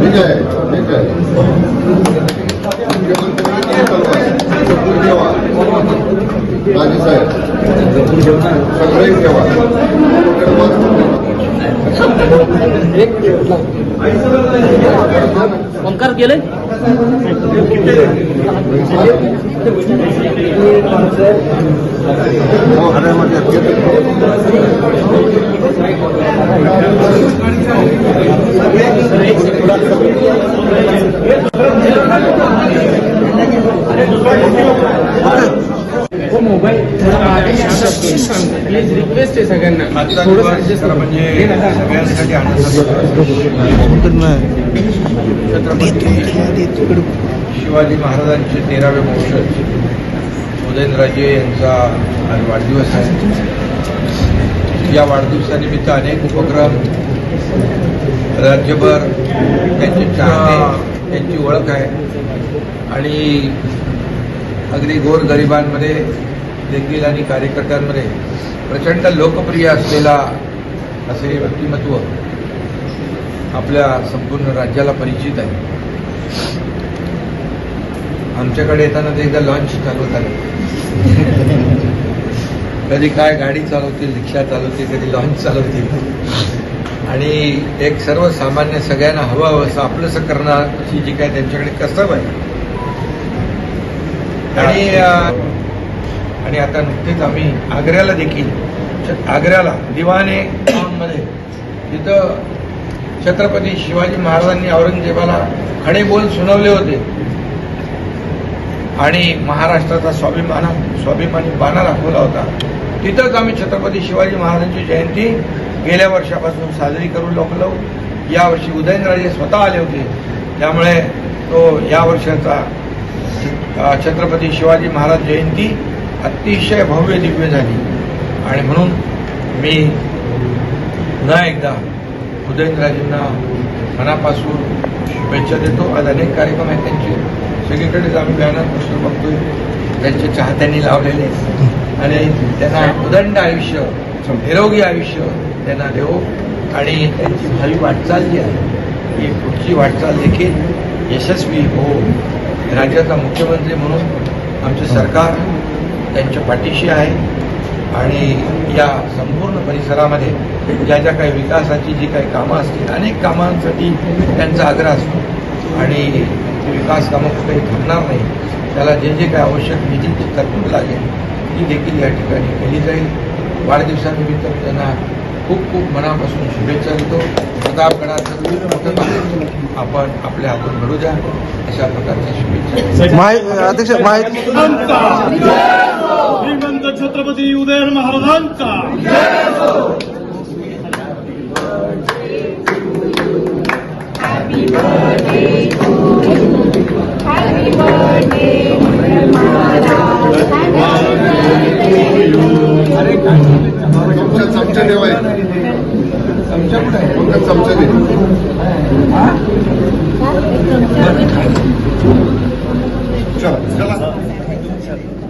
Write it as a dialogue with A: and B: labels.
A: ठीक आहे ठीक आहे. राजे साहेब सगळे ठेवा.
B: ओंकार हरियाणा गेले
C: प्लीज रिक्वेस्ट आहे सगळ्यांना
D: आजचा
C: थोडंसं adjust करा.
D: म्हणजे
C: हे नका.
D: सगळ्यांसाठी छत्रपती शिवाजी महाराजांचे तेरावे वंशज उदयनराजे यांचा आज वाढदिवस आहे या वाढदिवसानिमित्त अनेक उपक्रम राज्यभर त्यांचे चाहते त्यांची ओळख आहे आणि अगदी गोरगरिबांमध्ये देखील आणि कार्यकर्त्यांमध्ये प्रचंड लोकप्रिय असलेला असे व्यक्तिमत्व आपल्या संपूर्ण राज्याला परिचित आहे. आमच्याकडे येताना ते एकदा लॉन्च चालवत आले कधी काय गाडी चालवतील रिक्षा चालवतील कधी लॉन्च चालवतील. आणि एक सर्वसामान्य सगळ्यांना हवं हवं असं आपलंसं करण्याची जी काय त्यांच्याकडे कसब आहे. आणि आणि आता नुकतेच आम्ही आग्र्याला देखील आग्र्याला दिवाने मध्ये तिथं छत्रपती शिवाजी महाराजांनी औरंगजेबाला खडे बोल सुनावले होते. आणि महाराष्ट्राचा स्वाभिमान स्वाभिमानी बाणा दाखवला होता. तिथंच आम्ही छत्रपती शिवाजी महाराजांची जयंती गेल्या वर्षापासून साजरी करू लागलो यावर्षी उदयनराजे स्वतः आले होते. त्यामुळे तो या वर्षाचा छत्रपती शिवाजी महाराज जयंती अतिशय भव्य दिव्य झाली. आणि म्हणून मी पुन्हा एकदा उदयनराजेंना मनापासून शुभेच्छा देतो. आज अनेक कार्यक्रम आहेत त्यांचे. सगळीकडेच आम्ही बॅनर पोस्टर बघतोय. त्यांच्या चाहत्यांनी लावलेले. आणि त्यांना उदंड आयुष्य निरोगी आयुष्य त्यांना देवो आणि त्यांची भावी वाटचाल जी आहे ही पुढची वाटचाल देखील यशस्वी हो राज्याचा मुख्यमंत्री म्हणून आमचे सरकार त्यांच्या पाठीशी आहे. आणि या संपूर्ण परिसरामध्ये ज्या ज्या काही विकासाची जी काही कामं असतील अनेक कामांसाठी त्यांचा आग्रह असतो. आणि विकास कामं कुठेही थांबणार नाही. त्याला जे जे काही आवश्यक निधीची तरतूद लागेल ती देखील या ठिकाणी केली जाईल. वाढदिवसानिमित्त त्यांना खूप खूप मनापासून शुभेच्छा देतो. प्रतापगडाचं खूप मोठं काम आपण आपल्या हातून घडू द्या. अशा प्रकारच्या शुभेच्छा.
E: माहि- अध्यक्ष माहिती
F: श्रीमंत छत्रपती उदयन महाराजांचा
A: चमचा चमचा
D: कुठे
A: चला चला.